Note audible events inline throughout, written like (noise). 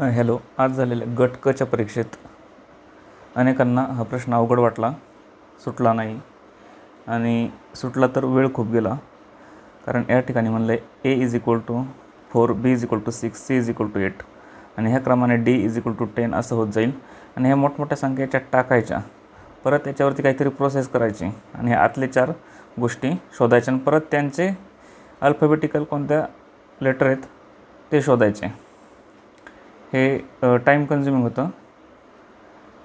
Hello आज झालेल्या गट कच्या परीक्षेत अनेकांना हा प्रश्न अवघड वाटला सुटला नाही. आणि सुटला तर वेळ खूप गेला कारण या ठिकाणी म्हणलं आहे A is equal to four B is equal to six C is equal to eight आणि ह्या क्रमाने D is equal to ten असं होत जाईल. आणि ह्या मोठमोठ्या संख्येच्या टाकायच्या. परत त्याच्यावरती काहीतरी प्रोसेस करायची. आणि ह्या आतले चार गोष्टी शोधायच्या आणि परत त्यांचे अल्फाबेटिकल कोणत्या लेटर आहेत ते शोधायचे. हे टाईम कन्झ्युमिंग होतं.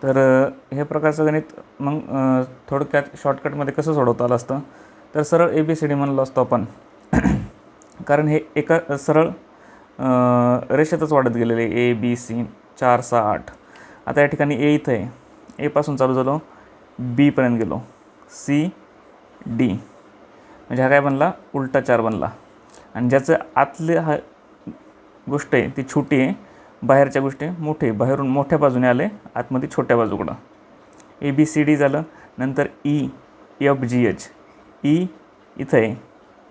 तर हे प्रकारचं गणित मग थोडक्यात शॉर्टकटमध्ये कसं सोडवता आलं असतं? तर सरळ ए बी सी डी म्हणलो असतो आपण. (coughs) कारण हे एका सरळ रेषेतच वाढत गेलेले ए बी सी चार सहा आठ. आता या ठिकाणी ए इथं आहे. एपासून चालू झालो. बीपर्यंत गेलो. सी डी म्हणजे हा काय बनला? उलटा चार बनला. आणि ज्याचं आतले हा गोष्ट आहे ती छोटी आहे बाहेरच्या गोष्टी मोठे बाहेरून मोठ्या बाजूने आले आतमध्ये छोट्या बाजूकडं. ए बी सी डी झालं नंतर E F G H E इथं आहे.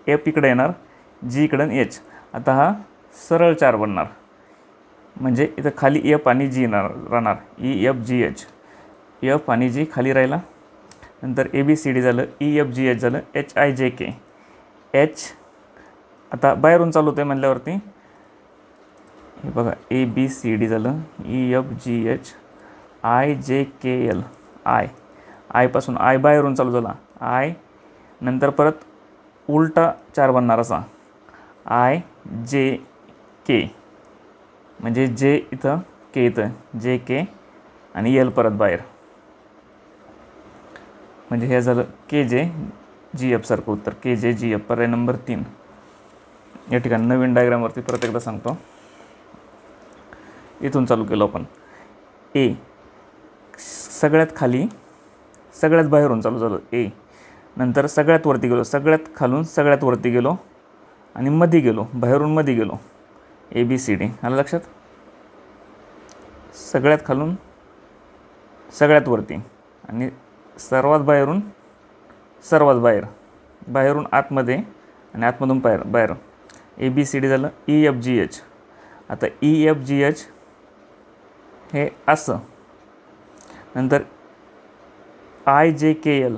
एफ इकडं येणार जी इकडं एच आता हा सरळ चार बनणार. म्हणजे इथं खाली एफ आणि जी येणार राहणार. E F G H F आणि जी खाली राहिला. नंतर ए बी सी डी झालं ई एफ जी एच झालं H I J K H आता बाहेरून चालू होतं आहे म्हणल्यावरती हे बघा ए बी सी डी झालं. E F G H I J K L I आयपासून I बाहेरून चालू झाला. आय नंतर परत उलटा चार बनणार असा. आय जे के म्हणजे जे इथं के इथं. जे के आणि एल परत बाहेर. म्हणजे हे झालं के जे जी एफसारखं उत्तर. के जे जी एफ पर्याय नंबर तीन. या ठिकाणी नवीन डायग्रामवरती परत एकदा सांगतो. इथून चालू केलो आपण. ए सगळ्यात खाली सगळ्यात बाहेरून चालू झालो ए नंतर सगळ्यात वरती गेलो सगळ्यात खालून सगळ्यात वरती गेलो आणि मध्ये गेलो बाहेरून मध्ये गेलो. A B C D. आलं लक्षात? सगळ्यात खालून सगळ्यात वरती आणि सर्वात बाहेरून सर्वात बाहेर. बाहेरून आतमध्ये आणि आतमधून बाहेर बाहेर. ए बी सी डी झालं ई एफ जी एच आता ई एफ जी एच हे असं। नंतर I J K L,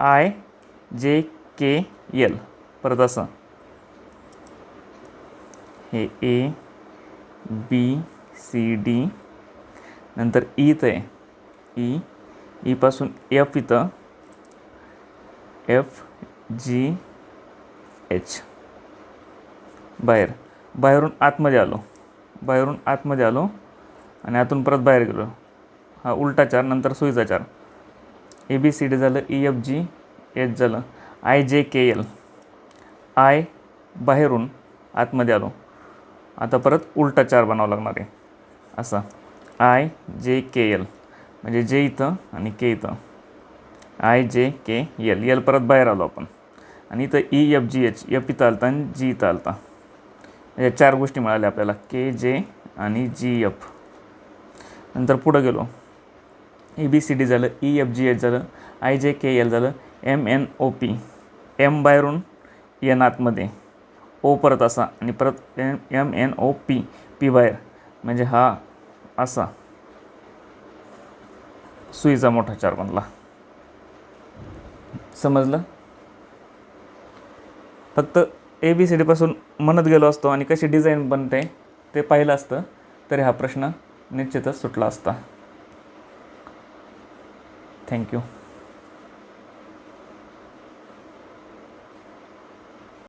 I J K L, परत असं। हे ए, बी, सी, डी, नंतर ई इथं आहे ई ईपासून एफ़ इथं, एफ़, जी, एच. बाहेर, बाहेरून आतमध्ये आलो, बाहेरून आतमध्ये आलो आणि आतून परत बाहेर गेलो. हा उलटा चार नंतर सुईचा चार. ए बी सी डी झालं ई एफ जी एच झालं. I J K L. I बाहेरून आतमध्ये आलो. आता परत उलटा चार बनावं लागणार आहे. असा. I J K L. म्हणजे जे इथं आणि के इथं. I J K L. L परत बाहेर आलो आपण. आणि इथं E F G H. F इथं आलता आणि जी इथं आलता. या चार गोष्टी मिळाल्या आपल्याला. के जे आणि जी एफ. नंतर पुढं गेलो. ए बी सी डी झालं ई एफ जी एच झालं आय जे के एल झालं M N O P M बाहेरून एन आतमध्ये. ओ परत असा आणि परत M M N O P P बाहेर. म्हणजे हा असा. सुईचा मोठा चार बनला समजलं? फक्त ए बी सी डीपासून म्हणत गेलो असतो आणि कशी डिझाईन बनते ते पाहिलं असतं तरी हा प्रश्न निश्चितच सुटला असता. थँक्यू